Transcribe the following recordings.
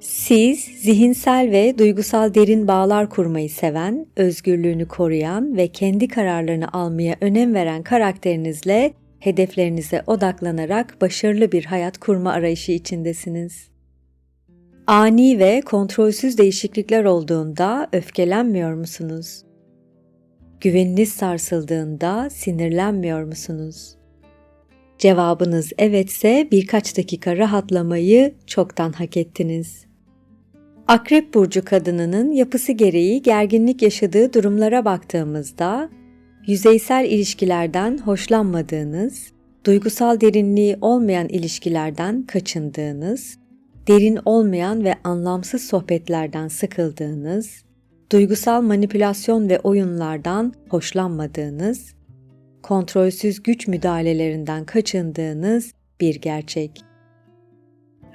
Siz zihinsel ve duygusal derin bağlar kurmayı seven, özgürlüğünü koruyan ve kendi kararlarını almaya önem veren karakterinizle hedeflerinize odaklanarak başarılı bir hayat kurma arayışı içindesiniz. Ani ve kontrolsüz değişiklikler olduğunda öfkelenmiyor musunuz? Güveniniz sarsıldığında sinirlenmiyor musunuz? Cevabınız evetse birkaç dakika rahatlamayı çoktan hak ettiniz. Akrep burcu kadınının yapısı gereği gerginlik yaşadığı durumlara baktığımızda yüzeysel ilişkilerden hoşlanmadığınız, duygusal derinliği olmayan ilişkilerden kaçındığınız, derin olmayan ve anlamsız sohbetlerden sıkıldığınız, duygusal manipülasyon ve oyunlardan hoşlanmadığınız, kontrolsüz güç müdahalelerinden kaçındığınız bir gerçek.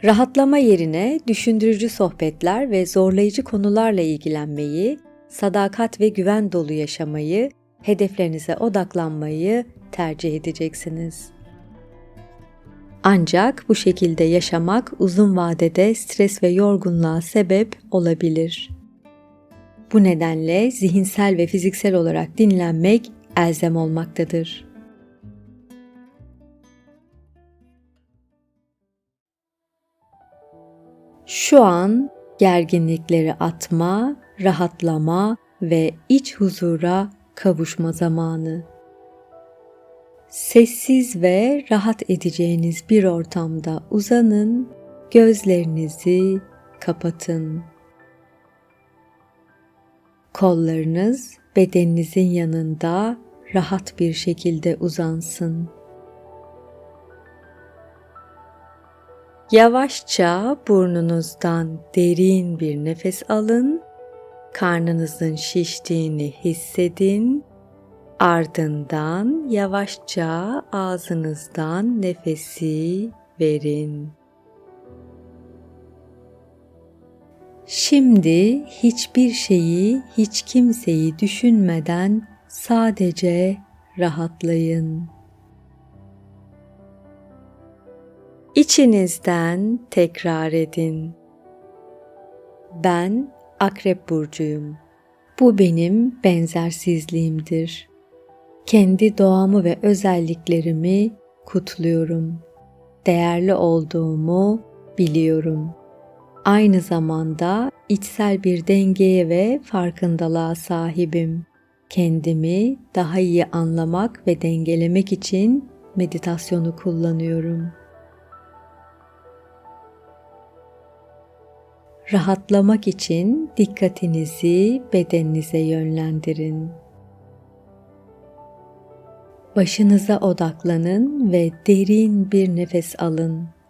Rahatlama yerine düşündürücü sohbetler ve zorlayıcı konularla ilgilenmeyi, sadakat ve güven dolu yaşamayı, hedeflerinize odaklanmayı tercih edeceksiniz. Ancak bu şekilde yaşamak uzun vadede stres ve yorgunluğa sebep olabilir. Bu nedenle zihinsel ve fiziksel olarak dinlenmek elzem olmaktadır. Şu an gerginlikleri atma, rahatlama ve iç huzura kavuşma zamanı. Sessiz ve rahat edeceğiniz bir ortamda uzanın, gözlerinizi kapatın. Kollarınız bedeninizin yanında rahat bir şekilde uzansın. Yavaşça burnunuzdan derin bir nefes alın. Karnınızın şiştiğini hissedin. Ardından yavaşça ağzınızdan nefesi verin. Şimdi hiçbir şeyi, hiç kimseyi düşünmeden sadece rahatlayın. İçinizden tekrar edin. Ben Akrep burcuyum. Bu benim benzersizliğimdir. Kendi doğamı ve özelliklerimi kutluyorum. Değerli olduğumu biliyorum.'' Aynı zamanda içsel bir dengeye ve farkındalığa sahibim. Kendimi daha iyi anlamak ve dengelemek için meditasyonu kullanıyorum. Rahatlamak için dikkatinizi bedeninize yönlendirin. Başınıza odaklanın ve derin bir nefes alın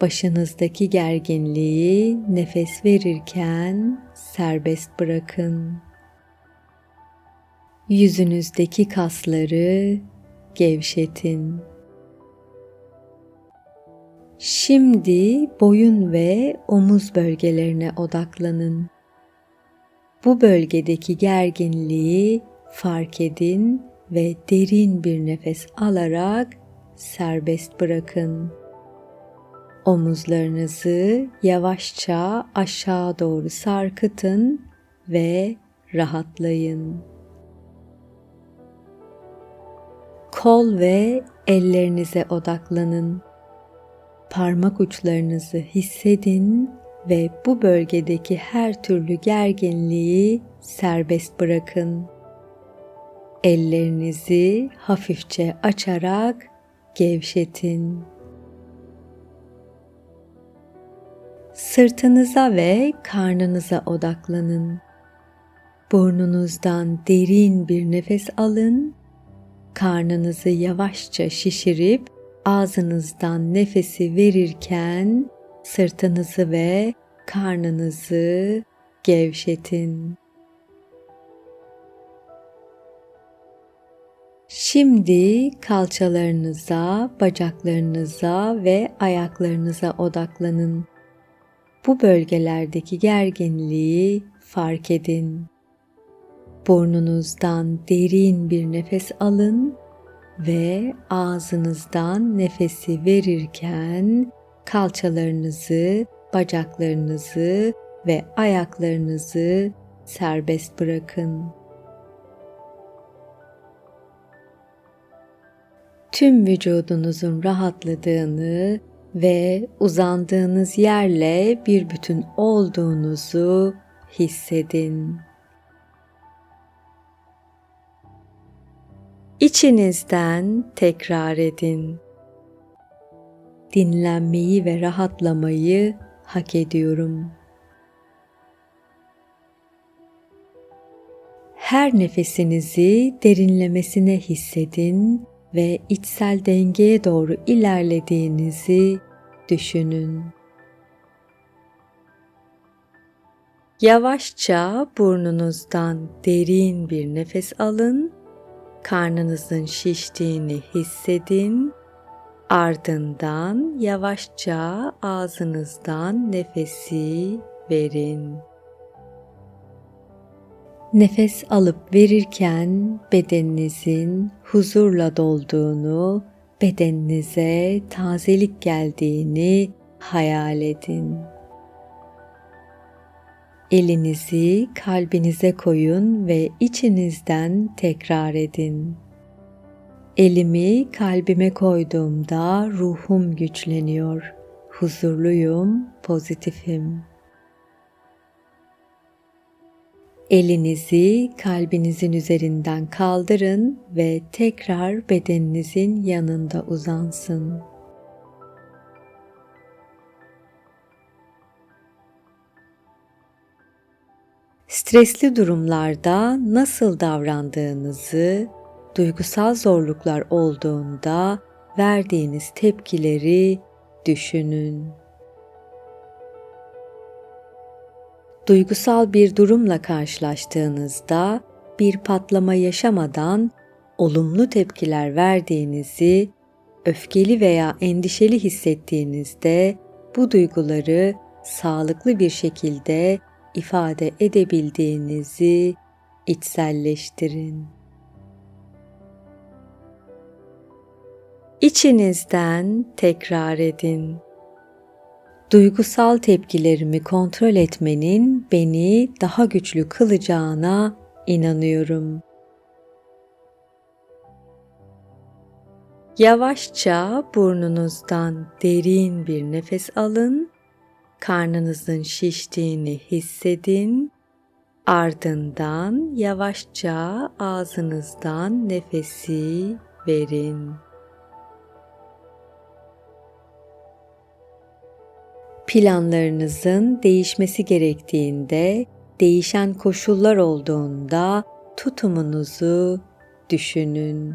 Başınızdaki gerginliği nefes verirken serbest bırakın. Yüzünüzdeki kasları gevşetin. Şimdi boyun ve omuz bölgelerine odaklanın. Bu bölgedeki gerginliği fark edin ve derin bir nefes alarak serbest bırakın. Omuzlarınızı yavaşça aşağı doğru sarkıtın ve rahatlayın. Kol ve ellerinize odaklanın. Parmak uçlarınızı hissedin ve bu bölgedeki her türlü gerginliği serbest bırakın. Ellerinizi hafifçe açarak gevşetin. Sırtınıza ve karnınıza odaklanın. Burnunuzdan derin bir nefes alın. Karnınızı yavaşça şişirip ağzınızdan nefesi verirken sırtınızı ve karnınızı gevşetin. Şimdi kalçalarınıza, bacaklarınıza ve ayaklarınıza odaklanın. Bu bölgelerdeki gerginliği fark edin. Burnunuzdan derin bir nefes alın ve ağzınızdan nefesi verirken kalçalarınızı, bacaklarınızı ve ayaklarınızı serbest bırakın. Tüm vücudunuzun rahatladığını ve uzandığınız yerle bir bütün olduğunuzu hissedin. İçinizden tekrar edin. Dinlenmeyi ve rahatlamayı hak ediyorum. Her nefesinizi derinlemesine hissedin ve içsel dengeye doğru ilerlediğinizi düşünün. Yavaşça burnunuzdan derin bir nefes alın. Karnınızın şiştiğini hissedin. Ardından yavaşça ağzınızdan nefesi verin. Nefes alıp verirken bedeninizin huzurla dolduğunu, bedeninize tazelik geldiğini hayal edin. Elinizi kalbinize koyun ve içinizden tekrar edin. Elimi kalbime koyduğumda ruhum güçleniyor. Huzurluyum, pozitifim. Elinizi kalbinizin üzerinden kaldırın ve tekrar bedeninizin yanında uzansın. Stresli durumlarda nasıl davrandığınızı, duygusal zorluklar olduğunda verdiğiniz tepkileri düşünün. Duygusal bir durumla karşılaştığınızda bir patlama yaşamadan olumlu tepkiler verdiğinizi, öfkeli veya endişeli hissettiğinizde bu duyguları sağlıklı bir şekilde ifade edebildiğinizi içselleştirin. İçinizden tekrar edin duygusal tepkilerimi kontrol etmenin beni daha güçlü kılacağına inanıyorum. Yavaşça burnunuzdan derin bir nefes alın. Karnınızın şiştiğini hissedin. Ardından yavaşça ağzınızdan nefesi verin. Planlarınızın değişmesi gerektiğinde, değişen koşullar olduğunda tutumunuzu düşünün.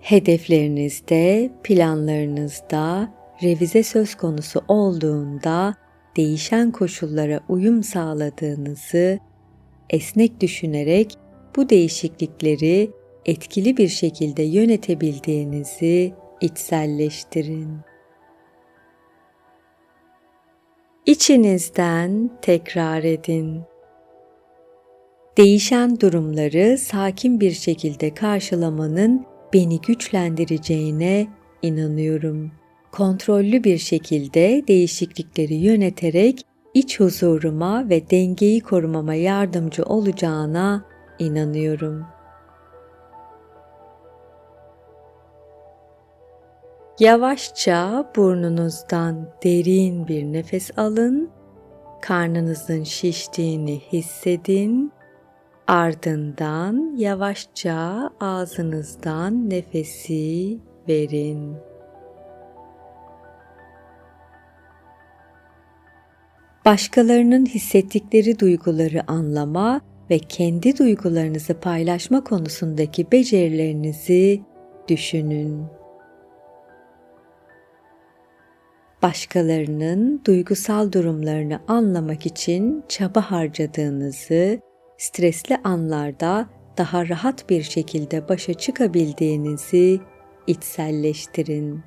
Hedeflerinizde, planlarınızda revize söz konusu olduğunda değişen koşullara uyum sağladığınızı esnek düşünerek bu değişiklikleri etkili bir şekilde yönetebildiğinizi içselleştirin. İçinizden tekrar edin. Değişen durumları sakin bir şekilde karşılamanın beni güçlendireceğine inanıyorum. Kontrollü bir şekilde değişiklikleri yöneterek iç huzuruma ve dengeyi korumama yardımcı olacağına inanıyorum. Yavaşça burnunuzdan derin bir nefes alın. Karnınızın şiştiğini hissedin. Ardından yavaşça ağzınızdan nefesi verin. Başkalarının hissettikleri duyguları anlama ve kendi duygularınızı paylaşma konusundaki becerilerinizi düşünün. Başkalarının duygusal durumlarını anlamak için çaba harcadığınızı, stresli anlarda daha rahat bir şekilde başa çıkabildiğinizi içselleştirin.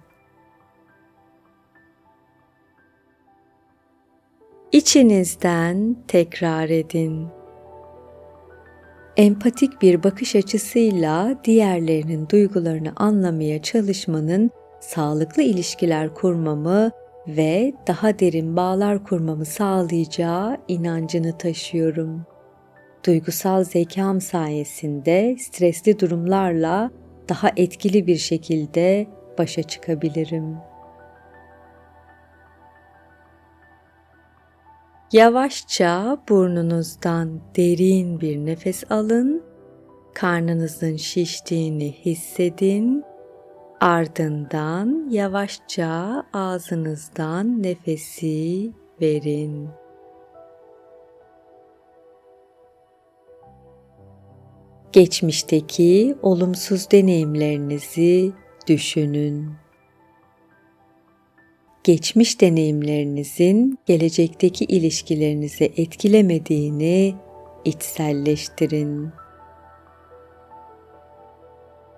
İçinizden tekrar edin. Empatik bir bakış açısıyla diğerlerinin duygularını anlamaya çalışmanın sağlıklı ilişkiler kurmamı ve daha derin bağlar kurmamı sağlayacağı inancını taşıyorum. Duygusal zekam sayesinde stresli durumlarla daha etkili bir şekilde başa çıkabilirim. Yavaşça burnunuzdan derin bir nefes alın. Karnınızın şiştiğini hissedin. Ardından yavaşça ağzınızdan nefesi verin. Geçmişteki olumsuz deneyimlerinizi düşünün geçmiş deneyimlerinizin gelecekteki ilişkilerinizi etkilemediğini içselleştirin.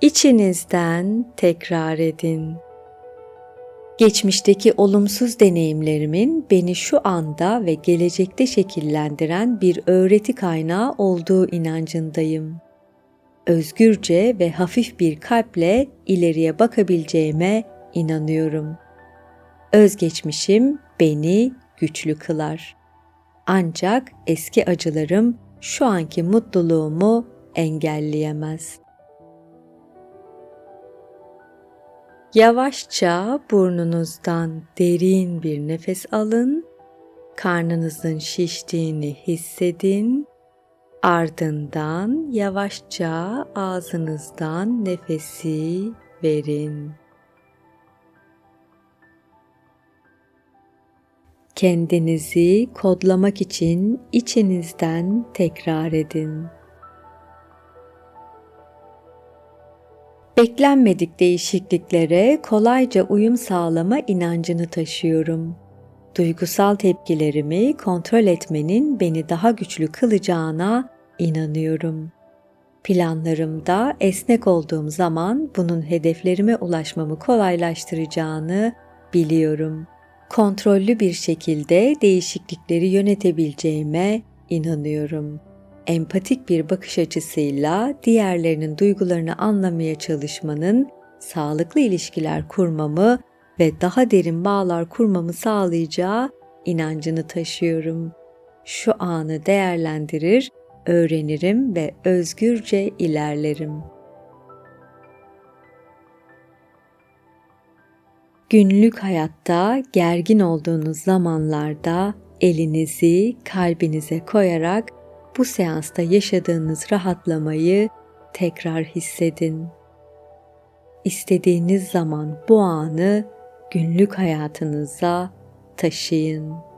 İçinizden tekrar edin. Geçmişteki olumsuz deneyimlerimin beni şu anda ve gelecekte şekillendiren bir öğreti kaynağı olduğu inancındayım. Özgürce ve hafif bir kalple ileriye bakabileceğime inanıyorum.'' Özgeçmişim beni güçlü kılar. Ancak eski acılarım şu anki mutluluğumu engelleyemez. Yavaşça burnunuzdan derin bir nefes alın. Karnınızın şiştiğini hissedin. Ardından yavaşça ağzınızdan nefesi verin. Kendinizi kodlamak için içinizden tekrar edin. Beklenmedik değişikliklere kolayca uyum sağlama inancını taşıyorum. Duygusal tepkilerimi kontrol etmenin beni daha güçlü kılacağına inanıyorum. Planlarımda esnek olduğum zaman bunun hedeflerime ulaşmamı kolaylaştıracağını biliyorum.'' kontrollü bir şekilde değişiklikleri yönetebileceğime inanıyorum. Empatik bir bakış açısıyla diğerlerinin duygularını anlamaya çalışmanın sağlıklı ilişkiler kurmamı ve daha derin bağlar kurmamı sağlayacağı inancını taşıyorum. Şu anı değerlendirir, öğrenirim ve özgürce ilerlerim.'' Günlük hayatta gergin olduğunuz zamanlarda elinizi kalbinize koyarak bu seansta yaşadığınız rahatlamayı tekrar hissedin. İstediğiniz zaman bu anı günlük hayatınıza taşıyın.